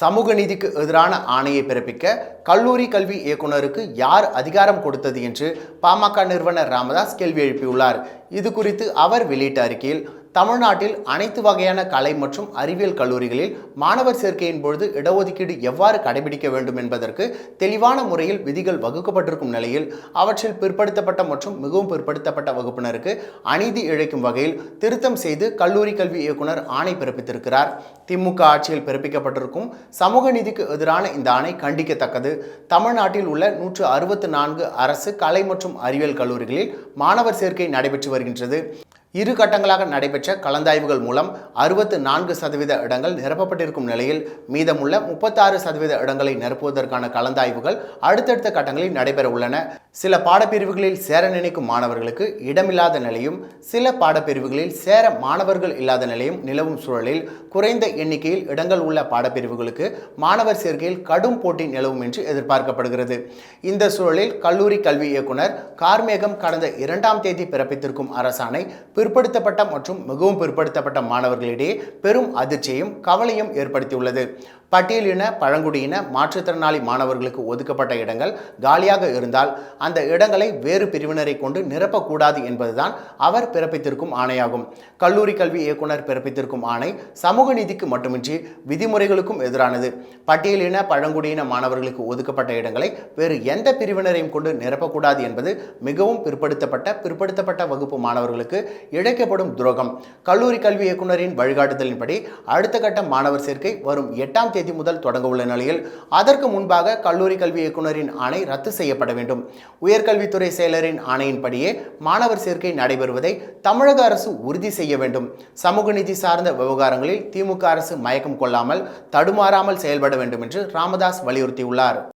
சமூக நீதிக்கு எதிரான ஆணையை பிறப்பிக்க கல்லூரி கல்வி இயக்குனருக்கு யார் அதிகாரம் கொடுத்தது என்று பாமக நிறுவனர் ராமதாஸ் கேள்வி எழுப்பியுள்ளார். இது குறித்து அவர் வெளியிட்ட அறிக்கையில் தமிழ்நாட்டில் அனைத்து வகையான கலை மற்றும் அறிவியல் கல்லூரிகளில் மாணவர் சேர்க்கையின் பொழுது இடஒதுக்கீடு எவ்வாறு கடைபிடிக்க வேண்டும் என்பதற்கு தெளிவான முறையில் விதிகள் வகுக்கப்பட்டிருக்கும் நிலையில் அவற்றில் பிற்படுத்தப்பட்ட மற்றும் மிகவும் பிற்படுத்தப்பட்ட வகுப்பினருக்கு அநீதி இழைக்கும் வகையில் திருத்தம் செய்து கல்லூரி கல்வி இயக்குனர் ஆணை பிறப்பித்திருக்கிறார். திமுக ஆட்சியில் பிறப்பிக்கப்பட்டிருக்கும் சமூக நீதிக்கு எதிரான இந்த ஆணை கண்டிக்கத்தக்கது. தமிழ்நாட்டில் உள்ள நூற்று அறுபத்து நான்கு அரசு கலை மற்றும் அறிவியல் கல்லூரிகளில் மாணவர் சேர்க்கை நடைபெற்று வருகின்றது. இரு கட்டங்களாக நடைபெற்ற கலந்தாய்வுகள் மூலம் அறுபத்து நான்கு சதவீத இடங்கள் நிரப்பப்பட்டிருக்கும் நிலையில் மீதமுள்ள முப்பத்தாறு சதவீத இடங்களை நிரப்புவதற்கான கலந்தாய்வுகள் அடுத்தடுத்த கட்டங்களில் நடைபெற உள்ளன. சில பாடப்பிரிவுகளில் சேர நினைக்கும் மாணவர்களுக்கு இடமில்லாத நிலையும் சில பாடப்பிரிவுகளில் சேர மாணவர்கள் இல்லாத நிலையும் நிலவும் சூழலில் குறைந்த எண்ணிக்கையில் இடங்கள் உள்ள பாடப்பிரிவுகளுக்கு மாணவர் சேர்க்கையில் கடும் போட்டி நிலவும் என்று எதிர்பார்க்கப்படுகிறது. இந்த சூழலில் கல்லூரி கல்வி இயக்குனர் கார்மேகம் கடந்த இரண்டாம் தேதி பிறப்பித்திருக்கும் அரசாணை பிற்படுத்தப்பட்ட மற்றும் மிகவும் பிற்படுத்தப்பட்ட மாணவர்களிடையே பெரும் அதிர்ச்சியையும் கவலையும் ஏற்படுத்தியுள்ளது. பட்டியலின பழங்குடியின மாற்றுத்திறனாளி மாணவர்களுக்கு ஒதுக்கப்பட்ட இடங்கள் காலியாக இருந்தால் அந்த இடங்களை வேறு பிரிவினரை கொண்டு நிரப்பக்கூடாது என்பதுதான் அவர் பிறப்பித்திருக்கும் ஆணையாகும். கல்லூரி கல்வி இயக்குனர் பிறப்பித்திருக்கும் ஆணை சமூக நீதிக்கு மட்டுமின்றி விதிமுறைகளுக்கும் எதிரானது. பட்டியலின பழங்குடியின மாணவர்களுக்கு ஒதுக்கப்பட்ட இடங்களை வேறு எந்த பிரிவினரையும் கொண்டு நிரப்பக்கூடாது என்பது மிகவும் பிற்படுத்தப்பட்ட பிற்படுத்தப்பட்ட வகுப்பு மாணவர்களுக்கு இழைக்கப்படும் துரோகம். கல்லூரி கல்வி இயக்குனரின் வழிகாட்டுதலின்படி அடுத்த கட்ட மாணவர் சேர்க்கை வரும் எட்டாம் தேதி முதல் தொடங்க உள்ள நிலையில் அதற்கு முன்பாக கல்லூரி கல்வி இயக்குநரின் ஆணை ரத்து செய்யப்பட வேண்டும். உயர்கல்வித்துறை செயலரின் ஆணையின்படியே மாணவர் சேர்க்கை நடைபெறுவதை தமிழக அரசு உறுதி செய்ய வேண்டும். சமூக நிதி சார்ந்த விவகாரங்களில் திமுக அரசு மயக்கம் கொள்ளாமல் தடுமாறாமல் செயல்பட வேண்டும் என்று ராமதாஸ் வலியுறுத்தியுள்ளார்.